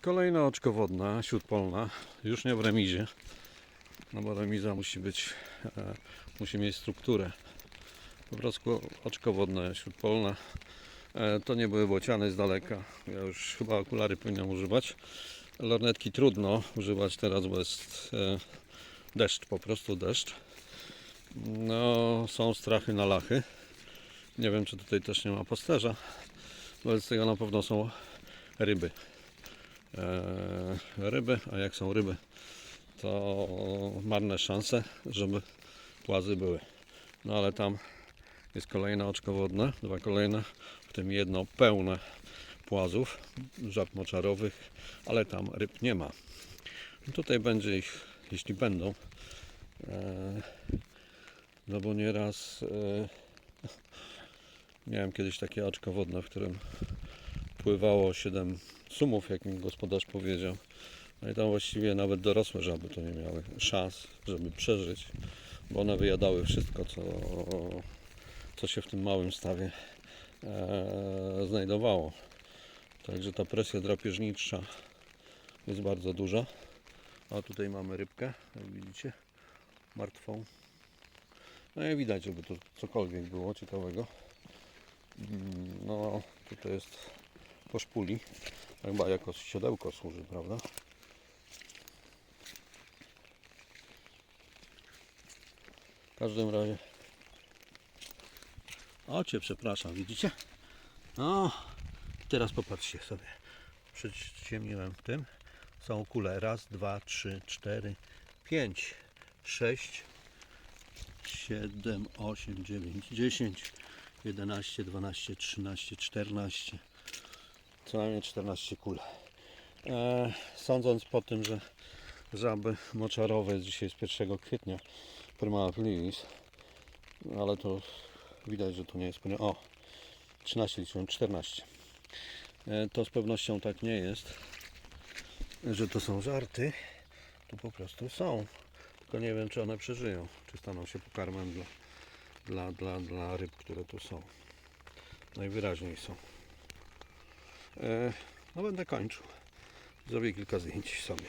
kolejna oczko wodna, śródpolna, już nie w remizie, no bo remiza musi być, e, musi mieć strukturę. Po prostu oczko wodne, śródpolne, e, to nie były bociany z daleka. Ja już chyba okulary powinienem używać. Lornetki trudno używać teraz, bo jest e, deszcz, po prostu deszcz. No, są strachy na lachy. Nie wiem, czy tutaj też nie ma pasterza. Wobec tego na pewno są ryby. Eee, ryby, a jak są ryby, to marne szanse, żeby płazy były. No ale tam jest kolejne oczko wodne, dwa kolejne, w tym jedno pełne płazów, żab moczarowych, ale tam ryb nie ma. Tutaj będzie ich, jeśli będą, eee, no bo nieraz eee, miałem kiedyś takie oczko wodne, w którym pływało 7 sumów, jak mi gospodarz powiedział. No i tam właściwie nawet dorosłe żaby to nie miały szans, żeby przeżyć, bo one wyjadały wszystko, co, co się w tym małym stawie e, znajdowało. Także ta presja drapieżnicza jest bardzo duża. A tutaj mamy rybkę, jak widzicie, martwą. No i widać, żeby tu cokolwiek było ciekawego. Mm, No, tutaj jest po szpuli. Chyba jako siodełko służy, prawda? W każdym razie. O cię przepraszam, widzicie? No, teraz popatrzcie sobie. Przyciemniłem w tym. Są kule. Raz, dwa, trzy, cztery, pięć, sześć, siedem, osiem, dziewięć, dziesięć, jedenaście, dwanaście, trzynaście, czternaście co najmniej 14 kul. E, sądząc po tym, że żaby moczarowe jest dzisiaj z 1 kwietnia Prima Aprilis, ale to widać, że to nie jest. O, 13 liczyłem, 14. E, to z pewnością tak nie jest, że to są żarty. Tu po prostu są. Tylko nie wiem, czy one przeżyją, czy staną się pokarmem dla, dla, dla, dla ryb, które tu są. Najwyraźniej są. E, No będę kończył. Zrobię kilka zdjęć sobie.